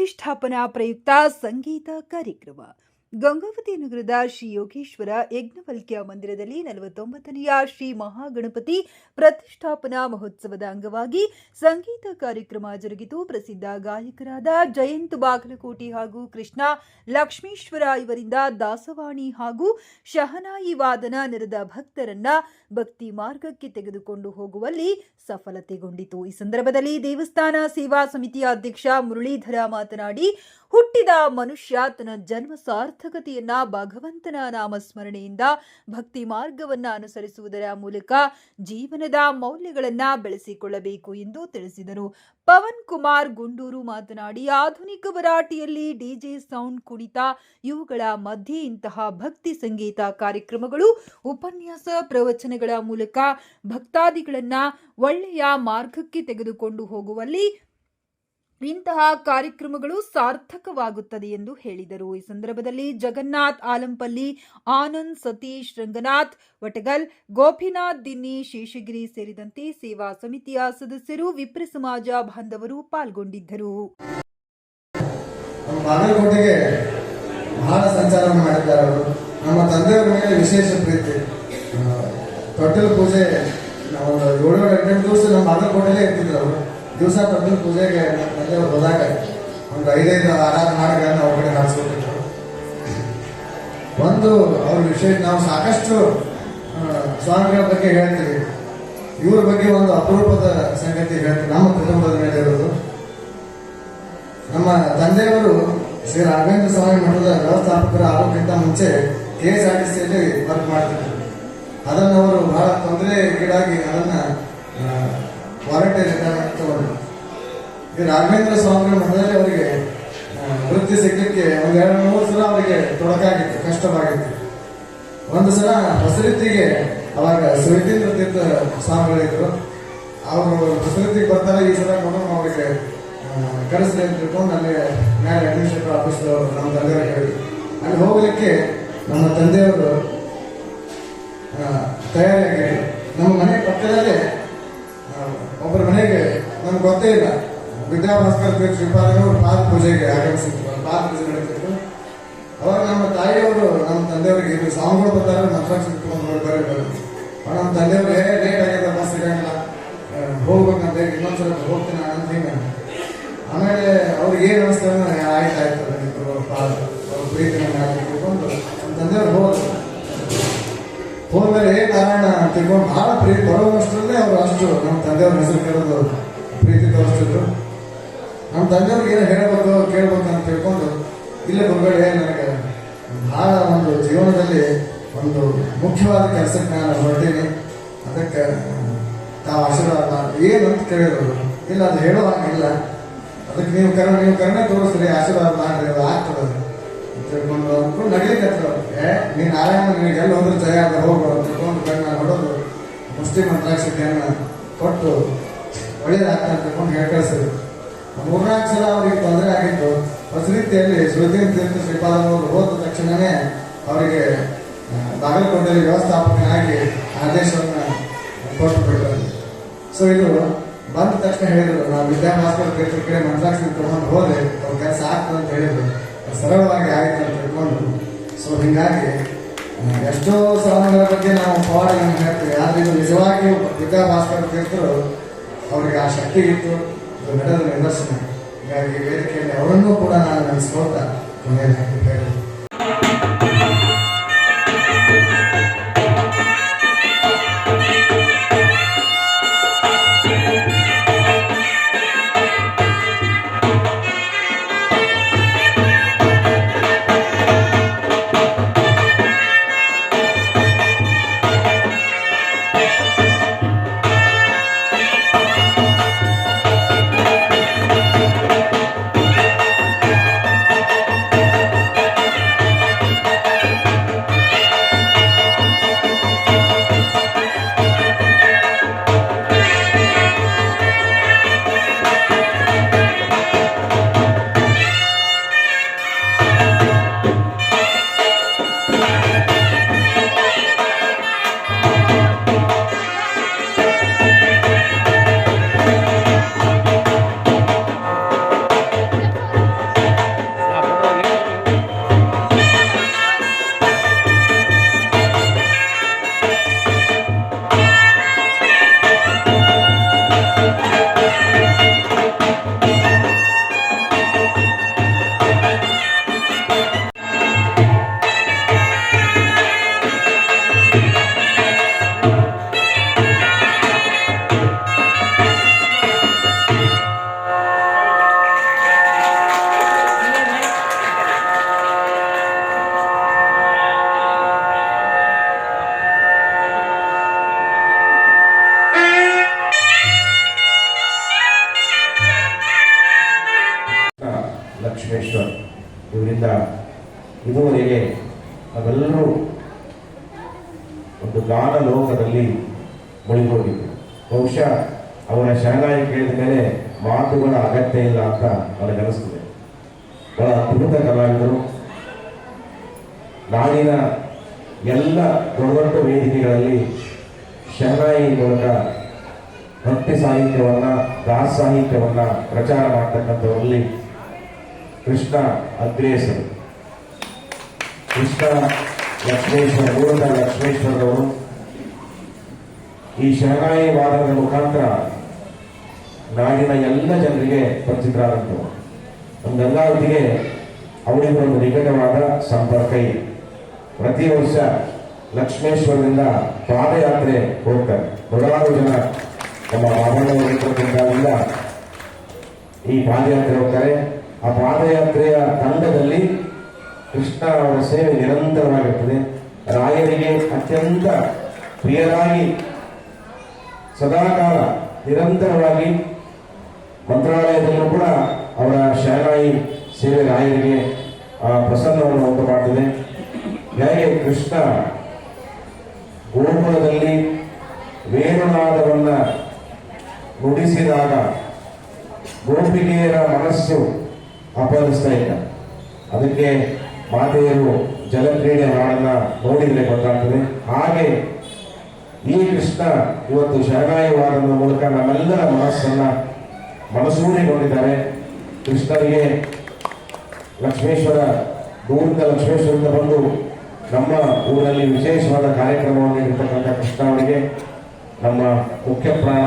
ಪ್ರತಿಷ್ಠಾಪನಾ ಪ್ರಯುಕ್ತ ಸಂಗೀತ ಕಾರ್ಯಕ್ರಮ ಗಂಗಾವತಿ ನಗರದ ಶ್ರೀ ಯೋಗೇಶ್ವರ ಯಜ್ಞವಲ್ಕ್ಯ ಮಂದಿರದಲ್ಲಿ ನಲವತ್ತೊಂಬತ್ತನೆಯ ಶ್ರೀ ಮಹಾಗಣಪತಿ ಪ್ರತಿಷ್ಠಾಪನಾ ಮಹೋತ್ಸವದ ಅಂಗವಾಗಿ ಸಂಗೀತ ಕಾರ್ಯಕ್ರಮ ಜರುಗಿತು. ಪ್ರಸಿದ್ಧ ಗಾಯಕರಾದ ಜಯಂತ್ ಬಾಗಲಕೋಟೆ ಹಾಗೂ ಕೃಷ್ಣ ಲಕ್ಷ್ಮೀಶ್ವರ ಇವರಿಂದ ದಾಸವಾಣಿ ಹಾಗೂ ಶಹನಾಯಿ ವಾದನ ನೆರೆದ ಭಕ್ತರನ್ನ ಭಕ್ತಿ ಮಾರ್ಗಕ್ಕೆ ತೆಗೆದುಕೊಂಡು ಹೋಗುವಲ್ಲಿ ಸಫಲತೆಗೊಂಡಿತು. ಈ ಸಂದರ್ಭದಲ್ಲಿ ದೇವಸ್ಥಾನ ಸೇವಾ ಸಮಿತಿಯ ಅಧ್ಯಕ್ಷ ಮುರಳೀಧರ ಮಾತನಾಡಿ ಹುಟ್ಟಿದ ಮನುಷ್ಯ ತನ್ನ ಜನ್ಮ ಸಾರ್ಥಕತೆಯನ್ನ ಭಗವಂತನ ನಾಮಸ್ಮರಣೆಯಿಂದ ಭಕ್ತಿ ಮಾರ್ಗವನ್ನ ಅನುಸರಿಸುವುದರ ಮೂಲಕ ಜೀವನದ ಮೌಲ್ಯಗಳನ್ನ ಬೆಳೆಸಿಕೊಳ್ಳಬೇಕು ಎಂದು ತಿಳಿಸಿದರು. ಪವನ್ ಕುಮಾರ್ ಗುಂಡೂರು ಮಾತನಾಡಿ, ಆಧುನಿಕ ವರಾಟಿಯಲ್ಲಿ ಡಿಜೆ ಸೌಂಡ್ ಕುಣಿತ, ಇವುಗಳ ಮಧ್ಯೆ ಇಂತಹ ಭಕ್ತಿ ಸಂಗೀತ ಕಾರ್ಯಕ್ರಮಗಳು, ಉಪನ್ಯಾಸ ಪ್ರವಚನಗಳ ಮೂಲಕ ಭಕ್ತಾದಿಗಳನ್ನ ಒಳ್ಳೆಯ ಮಾರ್ಗಕ್ಕೆ ತೆಗೆದುಕೊಂಡು ಹೋಗುವಲ್ಲಿ ಇಂತಹ ಕಾರ್ಯಕ್ರಮಗಳು ಸಾರ್ಥಕವಾಗುತ್ತದೆ ಎಂದು ಹೇಳಿದರು. ಈ ಸಂದರ್ಭದಲ್ಲಿ ಜಗನ್ನಾಥ್ ಆಲಂಪಲ್ಲಿ, ಆನಂದ್ ಸತೀಶ್ ರಂಗನಾಥ್, ವಟಗಲ್, ಗೋಪಿನಾಥ್ ದಿನ್ನಿ, ಶೇಷಗಿರಿ ಸೇರಿದಂತೆ ಸೇವಾ ಸಮಿತಿಯ ಸದಸ್ಯರು, ವಿಪ್ರ ಸಮಾಜ ಬಾಂಧವರು ಪಾಲ್ಗೊಂಡಿದ್ದರು. ಬಹಳ ಸಂಚಾರ ಮಾಡಿದ್ದಾರೆ ನಮ್ಮ ತಂದೆಯವರ ಮೇಲೆ ವಿಶೇಷ ಪ್ರೀತಿ. ತೊಟ್ಟಿಲು ನಾವು ಏಳು ಎಂಟು ದಿವಸ ನಮ್ಮ ಇರ್ತಿದ್ರು ಅವರು. ದಿವಸ ಪ್ರತಿ ಪೂಜೆಗೆ ತಂದೆಯವರು ಹೋದಾಗ ಒಂದು ಐದೈದು ಆರಾರು ಹಾಡುಗಳನ್ನು ಅವ್ರ ಕಡೆ ಹಾಡಿಸ್ಕೊಟ್ಟಿದ್ರು ಒಂದು ಅವ್ರ ವಿಷಯ ನಾವು ಸಾಕಷ್ಟು ಸ್ವಾಮಿಗಳ ಬಗ್ಗೆ ಹೇಳ್ತೀವಿ. ಇವ್ರ ಬಗ್ಗೆ ಒಂದು ಅಪರೂಪದ ಸಂಗತಿ ಹೇಳ್ತೀವಿ. ನಮ್ಮ ಕುಟುಂಬದ ಮೇಲೆ ಇರೋದು ನಮ್ಮ ತಂದೆಯವರು ಶ್ರೀ ರಾಘವೇಂದ್ರ ಸ್ವಾಮಿ ಮಠದ ವ್ಯವಸ್ಥಾಪಕರ ಆರೋಗ್ಯಕ್ಕಿಂತ ಮುಂಚೆ ಕೆ ಎಸ್ ಆರ್ ಟಿ ಸಿಯಲ್ಲಿ ವರ್ಕ್ ಮಾಡ್ತಿದ್ರು ಅದನ್ನು ಅವರು ಬಹಳ ತೊಂದರೆಗೀಡಾಗಿ ಅದನ್ನ ತಗೊಂಡ್ರು ಈ ರಾಘವೇಂದ್ರ ಸ್ವಾಮಿ ಮಠದಲ್ಲಿ ಅವರಿಗೆ ವೃತ್ತಿ ಸಿಗ್ಲಿಕ್ಕೆ ಒಂದ್ ಎರಡು ಮೂರು ಸಲ ಅವರಿಗೆ ತೊಡಕಾಗಿತ್ತು, ಕಷ್ಟವಾಗಿತ್ತು. ಒಂದು ಸಲ ಹೊಸರೀತಿಗೆ ಅವಾಗ ಸುರಿತೀಂದ್ರ ತೀರ್ಥ ಸ್ವಾಮಿಗಳಿದ್ರು. ಅವರು ಹೊಸರೀತಿಗೆ ಬರ್ತಾರೆ, ಈ ಸಲ ಕೂಡ ಅವರಿಗೆ ಕರೆಸಲಿ ಅಂತ ತಿಳ್ಕೊಂಡು ಅಲ್ಲಿ ಮ್ಯಾಲೆ ಅಡ್ಮಿನಿಸ್ಟ್ರೇಟರ್ ಆಫೀಸ್ ನಮ್ಮ ತಂದೆಯವರು ಹೇಳಿ ಅಲ್ಲಿ ಹೋಗಲಿಕ್ಕೆ ನಮ್ಮ ತಂದೆಯವರು ವಿದ್ಯಾಭಾಸ್ಕರ್ ಭಾಸ್ಕರ್ ಶ್ರೀಪಾದವರು ಪಾದ ಪೂಜೆಗೆ ಆಗಮಿಸಿದ್ರು. ಪಾದ ಪೂಜೆ ನಡೆಸಿದ್ರು ಅವಾಗ ನಮ್ಮ ತಾಯಿಯವರು, ನಮ್ಮ ತಂದೆಯವರಿಗೆ ಇಲ್ಲಿ ಸಾಂಗ್ಗಳು ಬರ್ತಾರೆ ಮಂತ್ರಾಕ್ಷ ಇಟ್ಕೊಂಡು ಬರ್ತಾರೆ ಅವಾಗ ನಮ್ಮ ತಂದೆಯವರು ಏ ಲೇಟ್ ಆಗಿದೆ ಬಸ್ ಸಿಗಂಗಿಲ್ಲ ಹೋಗ್ಬೇಕಂತ ಹೇಳಿ ಇನ್ನೊಂದ್ಸಲ ಹೋಗ್ತೀನಿ ಅಂತ ಹಿಂಗೆ ಆಮೇಲೆ ಅವ್ರಿಗೆ ಏನು ಅನಿಸ್ತಾರೆ ಆಯ್ತು ಆಯ್ತು ಇಬ್ಬರು ಪಾದ. ಅವ್ರ ಪ್ರೀತಿನ ತಿಳ್ಕೊಂಡು ನಮ್ಮ ತಂದೆಯವರು ಹೋದ್ರು. ಹೋದ್ಮೇಲೆ ಏ ಕಾರಣ ತಿಳ್ಕೊಂಡು ಬಹಳ ಪ್ರೀತಿ, ಬರೋವಷ್ಟರಲ್ಲೇ ಅವರು ಅಷ್ಟು ನಮ್ಮ ತಂದೆಯವ್ರ ಹೆಸರು ಕೇಳೋದು ಪ್ರೀತಿ ತೋರಿಸ್ತಿದ್ರು. ನಮ್ಮ ತಂದೆಯವ್ರಿಗೆ ಏನು ಹೇಳಬೇಕು, ಕೇಳ್ಬೇಕು ಅಂತ ತಿಳ್ಕೊಂಡು ಇಲ್ಲೇ ಗುರುಗಳೇ ನನಗೆ ಬಹಳ ಒಂದು ಜೀವನದಲ್ಲಿ ಒಂದು ಮುಖ್ಯವಾದ ಕೆಲಸಕ್ಕೆ ನಾನು ಹೊರಟೀನಿ. ಅದಕ್ಕೆ ತಾವು ಆಶೀರ್ವಾದ ಏನು ಅಂತ ಕೇಳಿದ್ರು. ಇಲ್ಲ, ಅದು ಹೇಳೋ ಹಾಗಿಲ್ಲ. ಅದಕ್ಕೆ ನೀವು ಕರ್ಣ ನೀವು ಕರ್ಣೆ ತೋರಿಸ್ರಿ, ಆಶೀರ್ವಾದ ಮಾಡ್ರಿ, ಅದು ಆಗ್ತದೆ ಅಂತ ತಿಳ್ಕೊಂಡು ಅಂದ್ಕೊಂಡು ನಡೀಲಿಕ್ಕೆ ಏ ನೀನು ಆರಾಮ ನಿನಗೆ ಎಲ್ಲಿ ಹೋದ್ರೆ ಜಯ ಅಂತ ಹೋಗು ಅಂತ ತಿಳ್ಕೊಂಡು ಕಣ್ಣ ನೋಡೋದು ಮುಸ್ಲಿಂ ಮಂತ್ರಾಕ್ಷತೆಯನ್ನು ಕೊಟ್ಟು ಒಳ್ಳೇದಾಗ್ತದೆ ಅಂತ ತಿಳ್ಕೊಂಡು ಹೇಳಿ ಕಳಿಸಿದ್ರು ಮೂರ್ನಾಲ್ಕು ಸಲ ಅವರಿಗೆ ತೊಂದರೆ ಆಗಿತ್ತು. ಹೊಸರೀತಿಯಲ್ಲಿ ರೀತಿಯಲ್ಲಿ ಶ್ರುತಿನ ತೀರ್ಥ ಶ್ರೀಪಾದವರು ಹೋದ ತಕ್ಷಣವೇ ಅವರಿಗೆ ಬಾಗಲಕೋಟೆಯಲ್ಲಿ ವ್ಯವಸ್ಥಾಪಕನಾಗಿ ಆದೇಶವನ್ನು ಕೊಟ್ಟು ಸೊ ಇದು ಬಂದ ತಕ್ಷಣ ಹೇಳಿದ್ರು, ನಾವು ವಿದ್ಯಾಭಾಸ್ಕರ ತೀರ್ಥ ಕಡೆ ಮಂತ್ರಾಕ್ಷಿ ತಗೊಂಡು ಹೋದೆ, ಅವ್ರ ಕೆಲಸ ಆಗ್ತದೆ ಅಂತ ಹೇಳಿದರು. ಸರಳವಾಗಿ ಆಯ್ತು ಅಂತ ತಿಳ್ಕೊಂಡು ಸೊ ಹೀಗಾಗಿ ಎಷ್ಟೋ ಸಲಹೆಗಳ ಬಗ್ಗೆ ನಾವು ಪವಾಡಗಳನ್ನು ಹೇಳ್ತೀವಿ, ಆದ್ರೆ ಇದು ನಿಜವಾಗಿಯೂ ವಿದ್ಯಾಭಾಸ್ಕರ್ ತೀರ್ಥರು ಅವರಿಗೆ ಆ ಶಕ್ತಿ ಇತ್ತು. ಇದು ನಡೆದ ನಿದರ್ಶನ ಹೀಗಾಗಿ ವೇದಿಕೆಯಲ್ಲಿ ಅವರನ್ನೂ ಕೂಡ ನಾನು ನೆನೆಸ್ಕೊಳ್ತಾ ಕೊನೆಯದಾಗಿ ಹೇಳಿದೆ ಿ ಇವರಿಂದ ಇದುವರೆಗೆ ನಾವೆಲ್ಲರೂ ಒಂದು ಗಾನ ಲೋಕದಲ್ಲಿ ಮುಳುಗೋಗಿದ್ದು ಬಹುಶಃ ಅವರ ಶರಣಾಗಿ ಕೇಳಿದ ಮೇಲೆ ಮಾತುಗಳ ಅಗತ್ಯ ಇಲ್ಲ ಅಂತ ನನಗನಿಸ್ತದೆ ಬಹಳ ಅದ್ಭುತ ಕಲಾವಿದರು. ನಾಡಿನ ಎಲ್ಲ ದೊಡ್ಡ ದೊಡ್ಡ ವೇದಿಕೆಗಳಲ್ಲಿ ಶರಣಾಯಿ ಮೂಲಕ ಭಕ್ತಿ ಸಾಹಿತ್ಯವನ್ನ, ದಾಸ ಸಾಹಿತ್ಯವನ್ನು ಪ್ರಚಾರ ಮಾಡ್ತಕ್ಕಂಥವರಲ್ಲಿ ಕೃಷ್ಣ ಅಗ್ರೇಸರು ಕೃಷ್ಣ ಲಕ್ಷ್ಮೇಶ್ವರ ಮೂಲದ ಲಕ್ಷ್ಮೇಶ್ವರರವರು. ಈ ಶರಣಾಯಿ ವಾದದ ಮುಖಾಂತರ ನಾಡಿನ ಎಲ್ಲ ಜನರಿಗೆ ಪರಿಚಿತರಾದಂಥವರು. ನಮ್ಮ ಗಂಗಾವತಿಗೆ ಅವರಿಗೆ ಒಂದು ನಿಕಟವಾದ ಸಂಪರ್ಕ ಇದೆ. ಪ್ರತಿ ವರ್ಷ ಲಕ್ಷ್ಮೇಶ್ವರದಿಂದ ಪಾದಯಾತ್ರೆ ಹೋಗ್ತಾರೆ. ನೂರಾರು ಜನ ಮಾಮೂಲ ನೇತೃತ್ವದಿಂದ ಈ ಪಾದಯಾತ್ರೆ ಹೋಗ್ತಾರೆ. ಆ ಪಾದಯಾತ್ರೆಯ ತಂಡದಲ್ಲಿ ಕೃಷ್ಣ ಅವರ ಸೇವೆ ನಿರಂತರವಾಗಿರ್ತದೆ ರಾಯರಿಗೆ ಅತ್ಯಂತ ಪ್ರಿಯರಾಗಿ ಸದಾಕಾಲ ನಿರಂತರವಾಗಿ ಮಂತ್ರಾಲಯದಲ್ಲೂ ಕೂಡ ಅವರ ಶರಣಾಯಿ ಸೇವೆ ರಾಯರಿಗೆ ಪ್ರಸನ್ನವನ್ನು ಉಂಟು ಮಾಡ್ತದೆ ಹೇಗೆ ಕೃಷ್ಣ ಗೋಕುಲದಲ್ಲಿ ವೇಣುನಾದವನ್ನು ನುಡಿಸಿದಾಗ ಗೋಪಿಗೆಯರ ಮನಸ್ಸು ಅಪಹರಿಸ್ತಾ ಇಲ್ಲ ಅದಕ್ಕೆ ಮಾತೆಯರು ಜಲಕ್ರೀಡೆ ಹಾಡನ್ನ ನೋಡಿದರೆ ಗೊತ್ತಾಗ್ತದೆ. ಹಾಗೆ ಈ ಕೃಷ್ಣ ಇವತ್ತು ಶರಣಾಯವಾದದ ಮೂಲಕ ನಮ್ಮೆಲ್ಲರ ಮನಸ್ಸನ್ನ ಮನಸೂರಿಕೊಂಡಿದ್ದಾರೆ ಕೃಷ್ಣರಿಗೆ ಲಕ್ಷ್ಮೇಶ್ವರ, ದೂರದ ಲಕ್ಷ್ಮೇಶ್ವರದಿಂದ ಬಂದು ನಮ್ಮ ಊರಲ್ಲಿ ವಿಶೇಷವಾದ ಕಾರ್ಯಕ್ರಮವನ್ನು ನೀಡಿರ್ತಕ್ಕಂಥ ಕೃಷ್ಣ ಅವರಿಗೆ ನಮ್ಮ ಮುಖ್ಯ ಪ್ರಾಣ.